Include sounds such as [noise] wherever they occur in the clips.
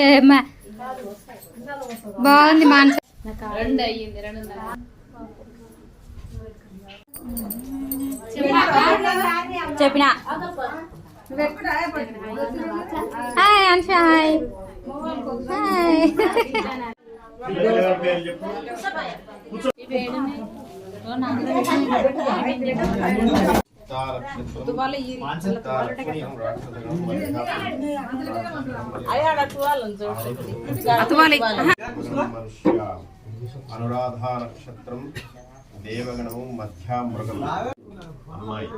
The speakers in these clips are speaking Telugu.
ఏమ్మా బాగుంది మానస. రెండు అయ్యింది రెండు చెప్పిన? Hi Ansha hi. Hi. Anuradha నక్షత్రం దేవగణము మధ్య మృగం అమ్మాయి.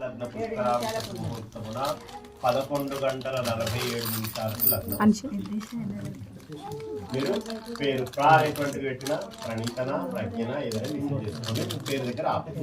లగ్న ముహూర్తమున పదకొండు గంటల నలభై ఏడు నిమిషాలకు లగ్నం. మీరు పేరు ప్రా పెట్టిన ప్రణీతన ప్రజ్ఞన ఏదైనా లిస్ట్ చేసుకోండి. పేరు దగ్గర ఆపండి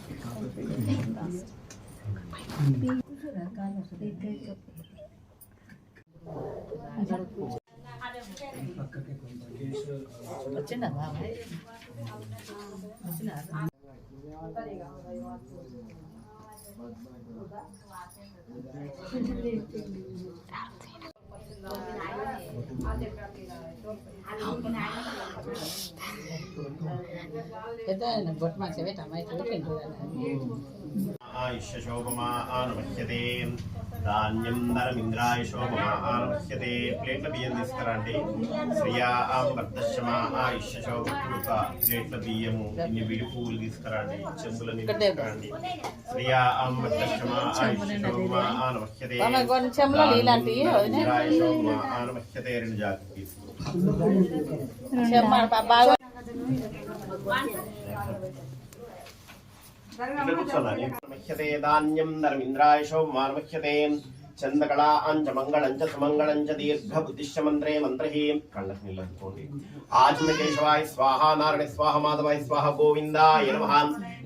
కొద్ది పోతే అనుకో ఆయుష్య శోభమా ఆనుమహ్యతే ధాన్యం నరమింద్రాయ శోభమా ఆనుమహ్యతే ప్లేట్ల బియ్యం తీసుకురండి శ్రియా ఆం వర్ధశ్యమా ఆయుష్య శోభ ప్లేట్ల బియ్యము ఇన్ని విడి పువ్వులు తీసుకురండి చెంబులని తీసుకురండి శ్రియా ఆం వర్ధశ్యమా ఆయుష్య శోభమా ఆనుమహ్యతే ఆనుమహ్యతే రెండు జాగ్రత్త తీసుకో బాగా మహ్యతే ధాన్యం నరమింద్రాయ శోభమానమహ్యతే చందకళా అంచ మంగళం చ దీర్ఘ బుద్ధిశ్చ మంత్రే మంత్రహి. కళ్ళకి నీళ్ళు ఆచమ కేశవాయ స్వాహ నారాయణ స్వాహ మాధవాయ స్వాహ గోవిందాయ నమః.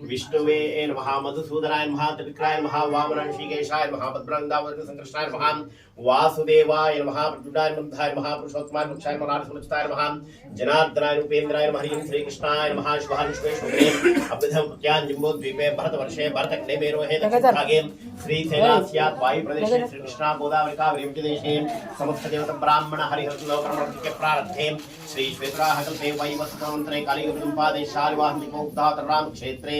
विष्णुवे ए नमः मधुसूदनाय नमः त्रिविक्राय नमः वामनऋषिकेशाय नमः भद्राङ्गावदनसङ्कृष्णाय नमः वासुदेवाय नमः प्रद्युम्नाय नमः नमः पुरुषोत्तमाय मोक्षाय नमः सुमचिताय नमः जनार्दनाय रूपेन्द्राय नमः हरिं श्रीकृष्णाय नमः शुभान् विश्वेश्वरे अभिधं प्रत्यान् जम्बोद्वीपे भरतवर्षे भरतकणे मेरोहे दक्षिणभागे श्रीशैलास्यात् वायुप्रदेशे श्रीकृष्णा गोदावरिका वेम्टिदेशे समस्तदेवतब्राह्मण हरिहरलोकनमर्तिके प्रारब्धे श्रीश्वेत्राहकल्पे वैवस्तमन्त्रे कालिगुरुम्पादे शालिवाहन्तिकोक्तातराम क्षेत्रे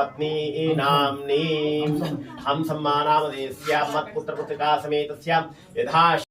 पत्नी नाम्नी हम सम्मान मत पुत्र पुत्र का समेत यथा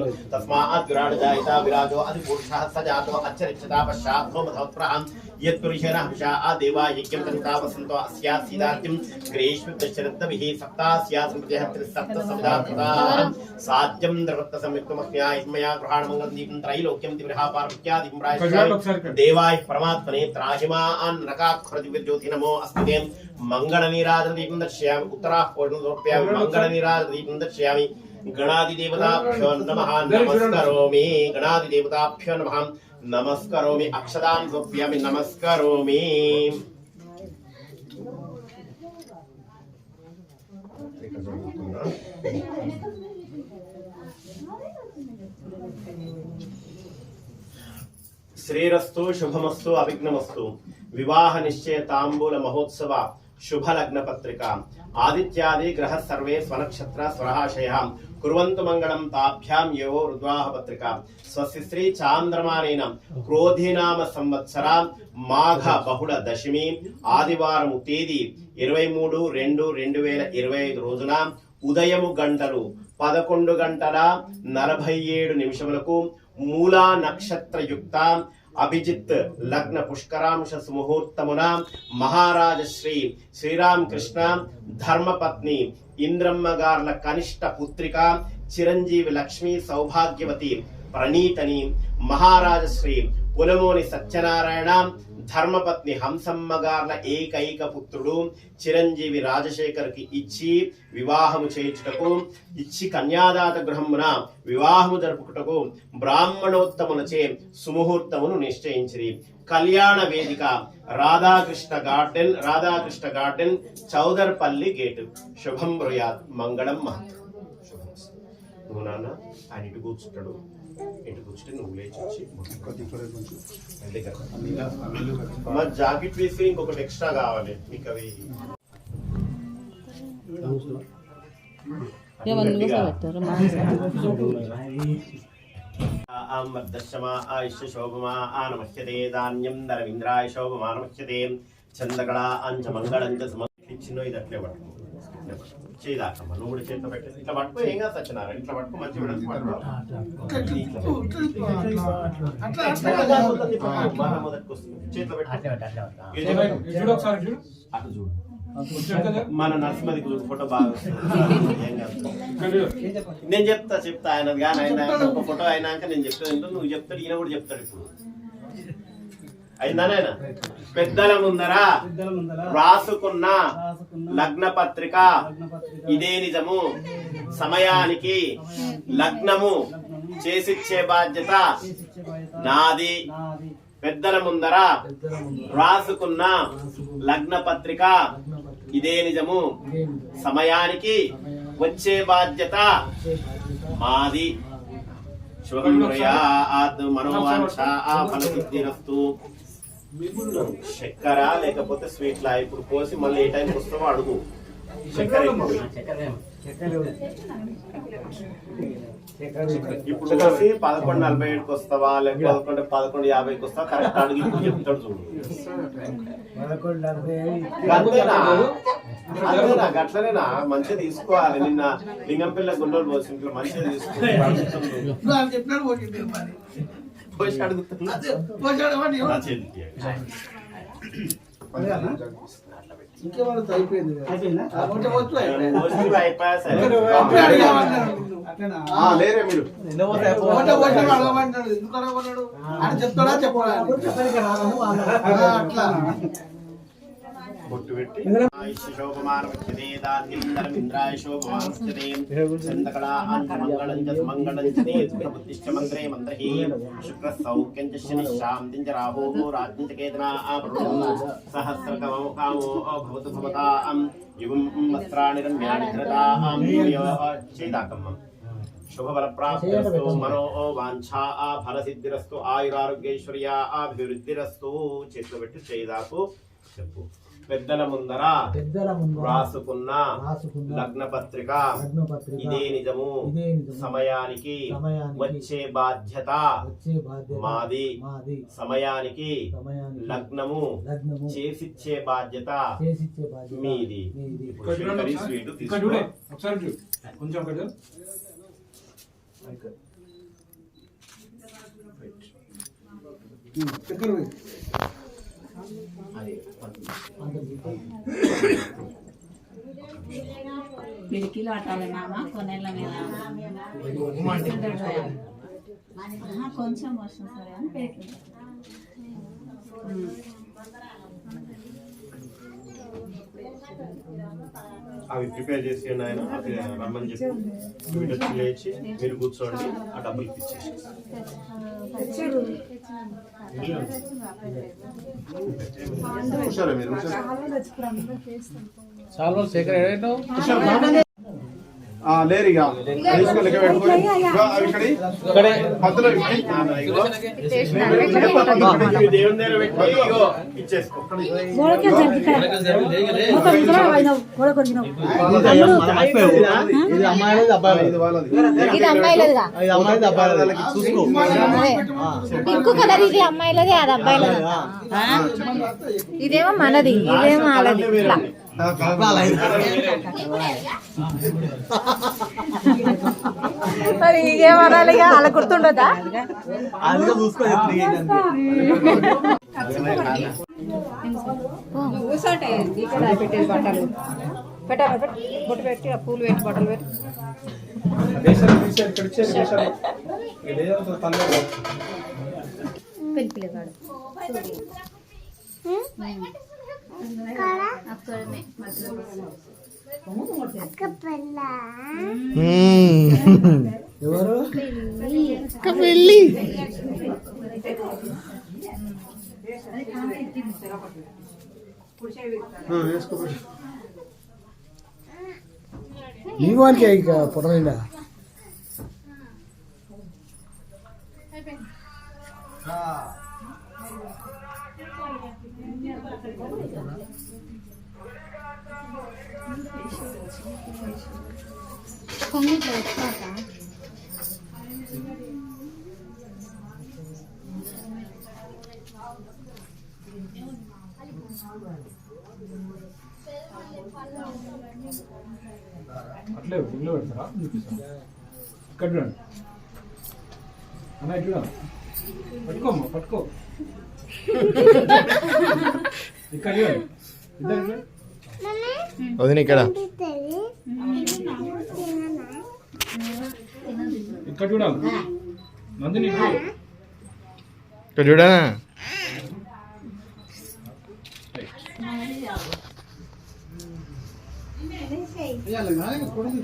పాదో ఓస్యః భవాత్మనః తతో అవిష్ణుం చక్రామతే శాసనాన్ శనేభిః తస్మాత్ విరాడజాయితా విరాజో అధిపురుషः స జాతో అచ్చరిచ్చతా పశ్చాత్ సోమధోత్రః యత్పురుషేణ హంసా ఆ దేవా యజ్ఞం తనితా వసంతో అస్యా సీదార్తిం గ్రీష్మిద్దశరద్దభిः సప్తాస్యా సంప్రతిः త్రిసప్త సప్తాః సాధ్యం ద్రవత్త సంయుక్తమస్మ్యా ఇమయా గృహాణమంగళం దీపం త్రైలోక్యం దివిరహ పార్వత్యాదిం రాజాయ गणादिदेवताभ्यो नमः, नमस्करोमि। अक्षदां गोप्यामि नमस्करोमि। श्रीरस्तु, शुभमस्तु, अभिघ्नमस्तु। विवाह निश्चय, तांबूल महोत्सव, शुभ लग्न पत्रिका आदित्यादि ग्रह सर्वे स्वनक्षत्र स्वराशय కురువంతు కుర్వంతు మంగళం తాభ్యాం యోగో రుద్వాహ పత్రిక. స్వస్తి శ్రీ చాంద్రమానేన క్రోధినామ సంవత్సర మాఘ బహుళ దశమి ఆదివారము తేదీ ఇరవై మూడు రెండు రెండు వేల ఇరవై ఐదు రోజున ఉదయము గంటలు పదకొండు గంటల నలభై ఏడు నిమిషములకు మూలా నక్షత్రయుక్త అభిజిత్ లగ్న పుష్కరాంశ సుముహూర్తమున మహారాజ శ్రీ శ్రీరామకృష్ణ ధర్మపత్ని ఇంద్రమ్మ గార్ల కనిష్ట పుత్రిక చిరంజీవి లక్ష్మి సౌభాగ్యవతి ప్రణీతని మహారాజశ్రీ పులమోని సత్యనారాయణ ధర్మపత్ని హంసమ్మ గార్ల ఏకైక పుత్రుడు చిరంజీవి రాజశేఖర్కి ఇచ్చి వివాహము చేయుటకు ఇచ్చి కన్యాదాత గృహమున వివాహము జరుపుటకు బ్రాహ్మణోత్తములచే సుముహూర్తమును నిశ్చయించిరి. కళ్యాణ వేదిక Radhakrishna garden Radhakrishna garden Chowdarpally gate. శుభం బ్రూయాత్ మంగళం మహత్ శుభం నువ్వు నాన్న ఆయన ఇటు కూర్చుంటాడు. ఇటు కూర్చుంటే నువ్వు లేచి అమ్మ జాకెట్ వేసి ఇంకొకటి ఎక్స్ట్రా కావాలి. మీకు అవి గట్టిగా. [laughs] ఆమర్దశమా ఆయుష్య आयुष्य शोभमा ధాన్యం నరవింద్రాయ శోభమా నమహ్యతే చందకళ అంచ మంగళం ఇచ్చినో ఇది అట్లే పట్టుకో చేయదాకమ్మ నువ్వు కూడా చేతిలో పెట్టేసి ఇట్లా పట్టుకో ఏం కాదు ఇట్లా పట్టుకో మంచి పట్టుకో మొదటికి వస్తుంది. చేతిలో పెట్టు. అట్లా చూడు అటు చూడు మన నరసింహది ఫోటో బాగా. నేను చెప్తా చెప్తా. ఆయన కానీ ఆయన ఆయన ఒక ఫోటో అయినాక నేను చెప్తాను. ఏంటో నువ్వు చెప్తాడు ఈయన కూడా చెప్తాడు ఇప్పుడు. అయిందా నాయన? పెద్దల ముందర రాసుకున్న లగ్న పత్రిక. ఇదే నిజము. సమయానికి లగ్నము చేసిచ్చే బాధ్యత నాది. పెద్దల ముందర రాసుకున్న లగ్న పత్రిక. ఇదే నిజము. సమయానికి వచ్చే బాధ్యత మాది. చక్కెర లేకపోతే స్వీట్ లా ఇప్పుడు పోసి మళ్ళీ ఏ టైంకి వస్తావో అడుగు. చక్కెర ఇప్పుడు వచ్చి పదకొండు నలభై ఏడుకి వస్తావా? లేకపోతే పదకొండు పదకొండు యాభైకి వస్తావా? కరెక్ట్ అడుగు ఇప్పుడు చెప్తాడు చూడు. అంతేనా అంతేనా గట్లనేనా? మంచిగా తీసుకోవాలి. నిన్న లింగంపిల్ల గుండోలు పోసి ఇంట్లో మంచిగా తీసుకోవాలి పోసి అడుగుతున్నా. ఇంకేమన్నా అయిపోయింది లేరే మీరు. అడగమంటాడు ఎందుకు అడగమన్నాడు అని చెప్తాడా చెప్పడా అట్లా. బొట్టు పెట్టి. యుగం రమ్యాణి శుభఫలప్రాప్తిరస్తు మనో వాంఛా ఫలసిద్ధిరస్తు ఆయురారోగ్యైశ్వర్య అభివృద్ధిరస్తు చేతిలో పెట్టి చేయదాకు చెప్పు. పెద్దల ముందర పెద్దల ముందు రాసుకున్న రాసుకున్న లగ్న పత్రిక లగ్న పత్రిక ఇదే నిజము. ఇదే నిజము. సమయానికి సమయానికి వచ్చే బాధ్యత వచ్చే బాధ్యత మాది. మాది. సమయానికి సమయానికి లగ్నము లగ్నము చేసిచ్చే బాధ్యత చేసిచ్చే బాధ్యత మీది. మీది. ఇక్కడ చూడండి ఒకసారి. ఇక్కడ చూడే ఒకసారి చూడు. కొంచెం అక్కడ చూడు. చక్కెర వేయి. పిడికిలు అట్టాలి మామ కొన్నేళ్ళ మీద. కొంచెం వర్షం సరే అని పిడికిలు. అవి ప్రిపేర్ చేసి ఆయన అవి రమ్మని చెప్పి వచ్చి లేచి మీరు కూర్చోండి ఆ డబ్బులు ఇచ్చేసి మీరు ఆ, లేరు ఇక. లెక్క ఇక్కడి. దేవుని దగ్గర ఇచ్చేసుకో. ఇది అమ్మాయిలది అబ్బాయిలది. చూసుకో. కలర్ ఇది అమ్మాయిలది అది అబ్బాయిలది. ఇదేమో మనది. ఇదేమో వాళ్ళది. మరి ఇక గుర్తుండదా చూసుకో చెప్తుంది ఏంటంటే. పెట్టేది బట్టలు పెట్టాలి బొట్టు పెట్టి ఆ పూలు పెట్టి బట్టలు పెట్టి దేశాలు ఇచ్చారు దేశాలు. ఈ దేశాలతో తల్లి పెళ్ళి పిల్లగాడు అట్లే ఇంట్లో పెడతారా? చూపిస్తాను ఇక్కడ చూడండి. అన్న ఇట్లా పట్టుకోమ్మా పట్టుకో ఇక్కడ చూడండి ఇద్దరు చూడండి. వదిన ఇక్కడ ఇక్కడ చూడాలి నందిని ఇటు చూడు. ఇక్కడ చూడనా ఇయ్యాలి, నాయన కొడుకు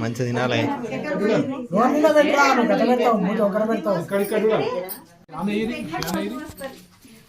మంచి తినాలి. పెడతావు పెడతావు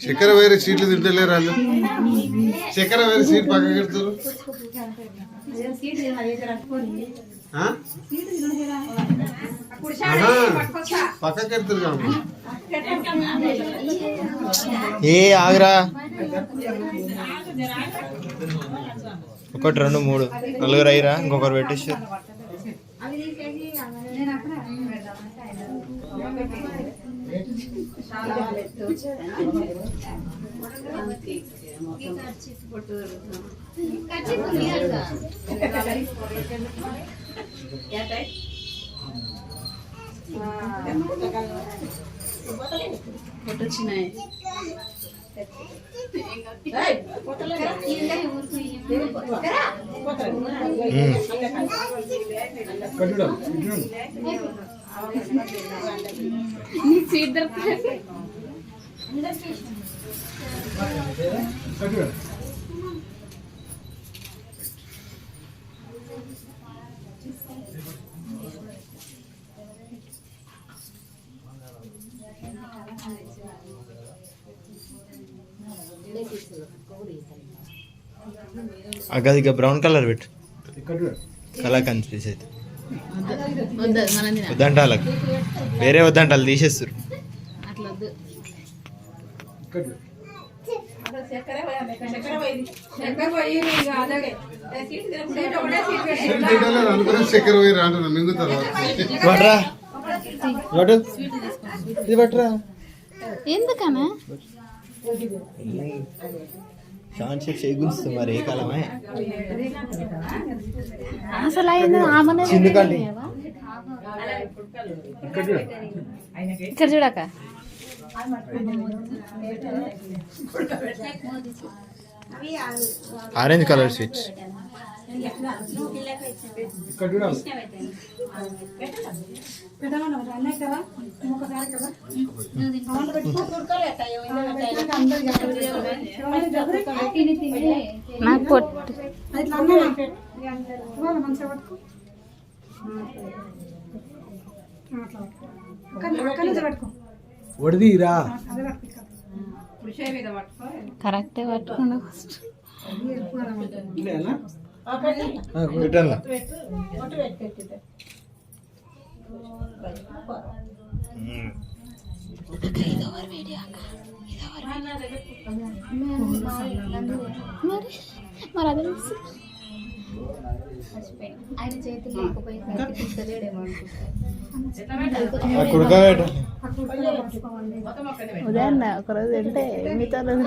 చక్కెర వేరే సీట్లు తింటలేరు వాళ్ళు? చక్కెర వేరే సీట్ పక్కన పెడతారు. పక్కకి పెడతారు ఏ ఆగరా. ఒకటి రెండు మూడు. నలుగురు అయ్యరా ఇంకొకరు పెట్టేసారు నేను ఇక్కడ చూడాలి ఇటు చూడు. నీకు సీట్ దొరుకుతుంది ఇక బ్రౌన్ కలర్ పెట్టు. కలర్ కనిపిస్తుంది అయితే వద్దు మనం తినాలి. వద్దంట వాళ్ళకి వేరే వద్దంట వాళ్ళు తీసేస్తారు అట్లా వద్దు ఇక్కడ చూడు. చక్కెర పోయి రాంటున్నా మింగుతారు ఇది పట్టురా ఎందుకనా? మరి ఏ కాలమే? అసలు అయింది చిందుకండి. ఇక్కడ చూడక. ఆరెంజ్ కలర్ స్విచ్ నాకు పొట్టు. వడిదీరా కరెక్టే పట్టుకుండా ఫస్ట్ రిటర్న్ మరి మరి అదే ఆయన చేతులు లేకపోయేసరికి తీసలేడేమో కుడుక ఉదయం ఒకరోజు తింటే మిగతా రోజు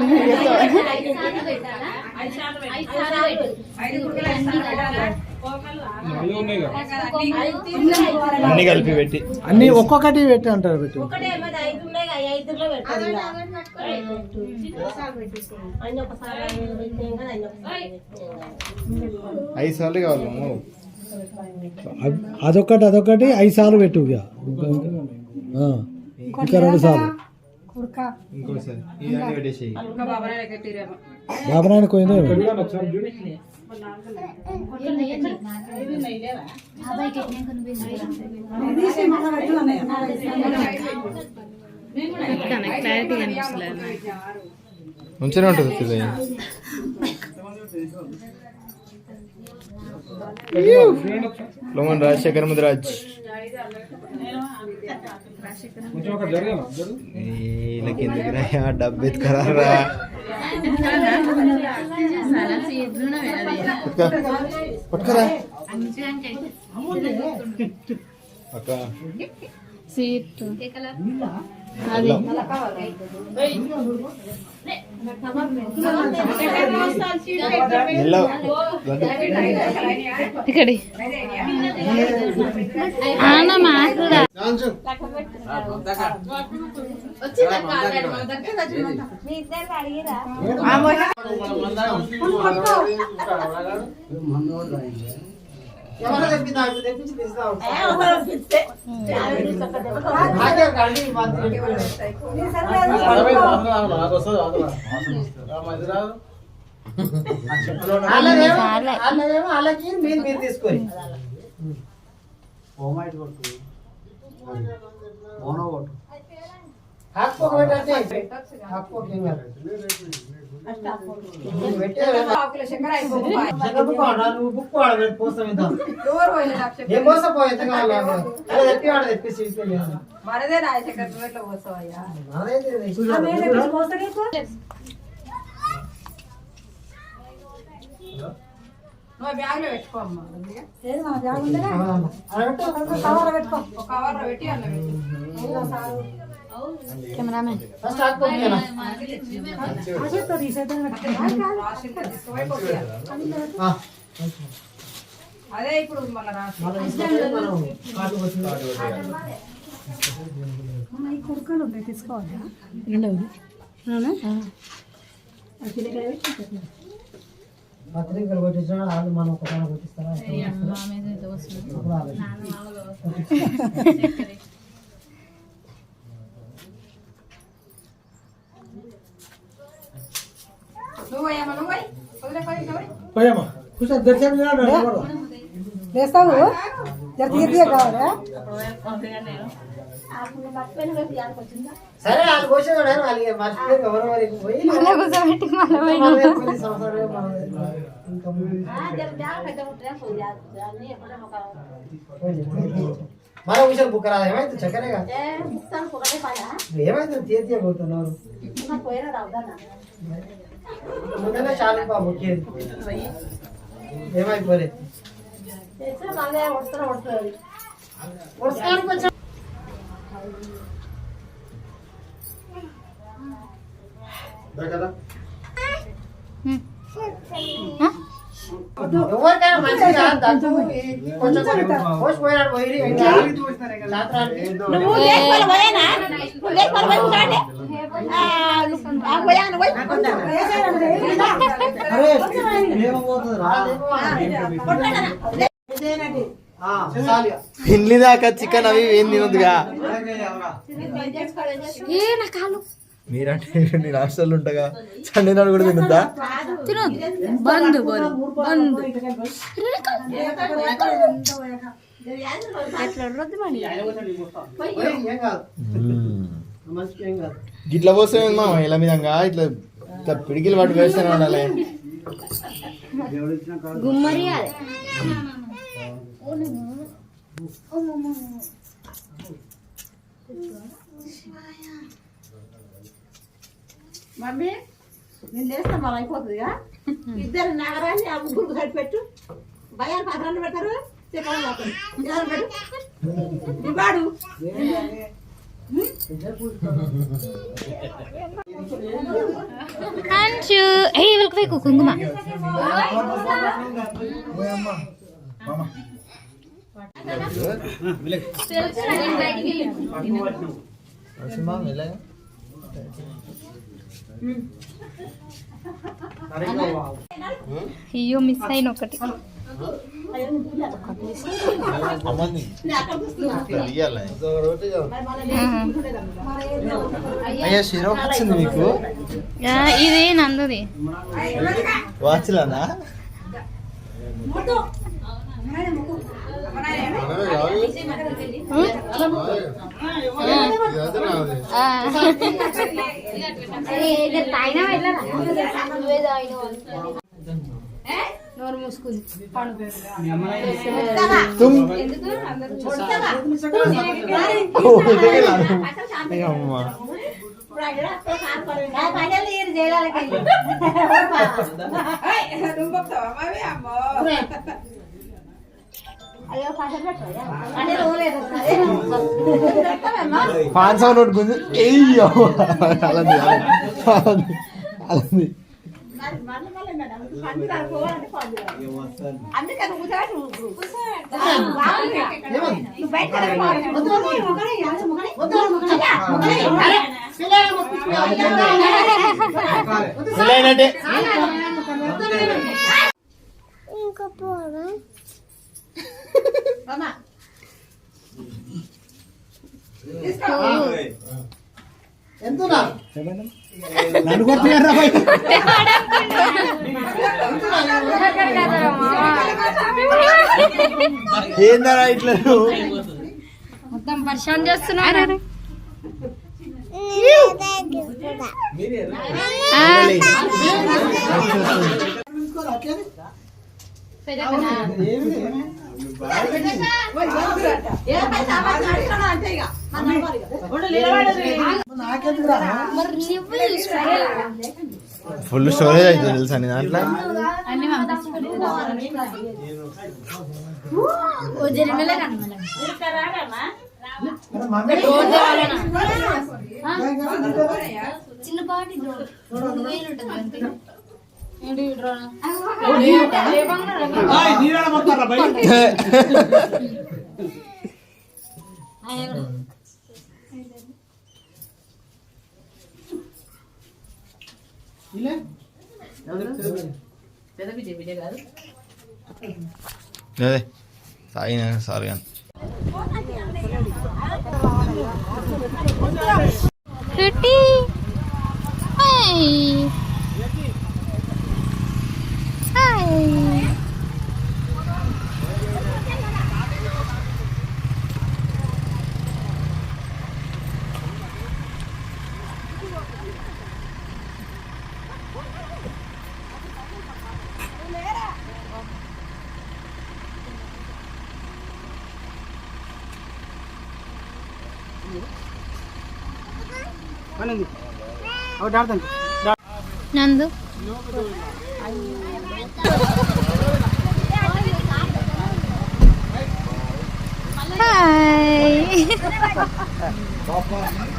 అన్ని కలిపి పెట్టి. అన్ని ఒక్కొక్కటి పెట్టి అంటారు పెట్టి. ఐదు సార్లు కావాలి అమ్మో. అద్- అదొకటి అదొకటి ఐదు సార్లు పెట్టు ఇక రెండు సార్లు. బాబనాయన పోయిందో క్లారిటీ మంచిగా ఉంటుంది లోమన్ రాజశేఖర్ ముద్రాజ్. వీళ్ళకి ఎందుకు రా డబ్బు ఎత్తుకరారా పట్టుకరా అక్క. సీట్ ఇక్కడి ఆనా మాకు వాళ్ళకి మీరు మీరు నువ్వు బుక్ వాడ పోస్తాం ఇంత అదే తెప్పి వాడ తెప్పిసి మనదే రాజశేఖర్ నువ్వు ఎట్లా పోస్తావయ్యా? నువ్వు బ్యాగ్లో పెట్టుకో అమ్మా కొద్దిగా. ఒక కవర్లో పెట్టి అన్న పెట్టు కెమెరామెన్ అదే ఇప్పుడు మళ్ళీ రా పత్రికలు కొట్టించిన వాళ్ళు మనం ఒక కొట్టిస్తారా నువ్వు అయ్యమ్మ నువ్వు అయ్యి వదిలే పోయి నువ్వు అయ్యి. పోయమ్మా కూర్చో దర్శనం లేస్తావు? జర తీయ తీయ కావాలా? సరే వాళ్ళు కోసేది వాళ్ళకి మర్చిపోయి ఎవరో వారికి పోయి మళ్ళీ కూర్చోబెట్టి మళ్ళీ మళ్ళీ కొన్ని సంవత్సరాలు మనం ఇంకా మరో విషయం బుక్ రాదు. ఏమైంది? చక్కరేగా ఏమైంది? తీయ తీయ కొడుతున్నారు ముందనే చాలు బాబు ఏమైపోలే. ఎవరికైనా దగ్గు కొంచెం పోసిపోయినాడు పోయి దాకా చికెన్ అవి ఏం తినొద్దుగా మీరంటే నేను హాస్టల్ ఉంటగా? సండే నాడు కూడా తినొద్దా? బంద్ బంద్. మా ఇలా మీదంగా. ఇట్లా ఇట్లా పిడికిలు పట్టు వేస్తూనే ఉండాలి. గుమ్మరి మమ్మీ నేను లేస్తా మళ్ళీ అయిపోతుందిగా ఇద్దరు నగరాన్ని ఆ ముగ్గురు కట్టిపెట్టు భయాలు పత్రాలు పెడతారు చెప్పాలి పోతారు ఎవరు పెట్టు ఇవాడు అంచు ఏ వెళ్ళకపోయి కుంకుమ అయ్యో మిస్ అయిన ఒకటి. వచ్చింది మీకు? ఇది నందుది. వాచ్లానా? ఆ. నోరు మూసుకుంది తుమ్ అమ్మా నువ్వు పోతావా మమ్మీ అమ్మో? పాన్ సౌండ్ ఒకటి గుంజు ఎయ్యో అలాంది అలాంది అలాంది అందుకే నువ్వు నన్ను కొడుతున్నారా ఏందరా ఇట్లా నువ్వు? మొత్తం పరిశాన్ చేస్తున్నారు ఫుల్ స్టోరేజ్ అవుతుంది తెలుసా నీ దాంట్లో? చిన్నపాటి డ్రోన్ రెండు వేలు ఉంటుంది అంతే ఏంటి ఈ డ్రోన్ ఏయ్, నీరాడ మొత్తారా బయట ఇలా పెద్ద విజయ్ విజయ్ గారు అదే తాగిన సారీ కానీ పెట్టి నందు Nandu. Hai. Bapak.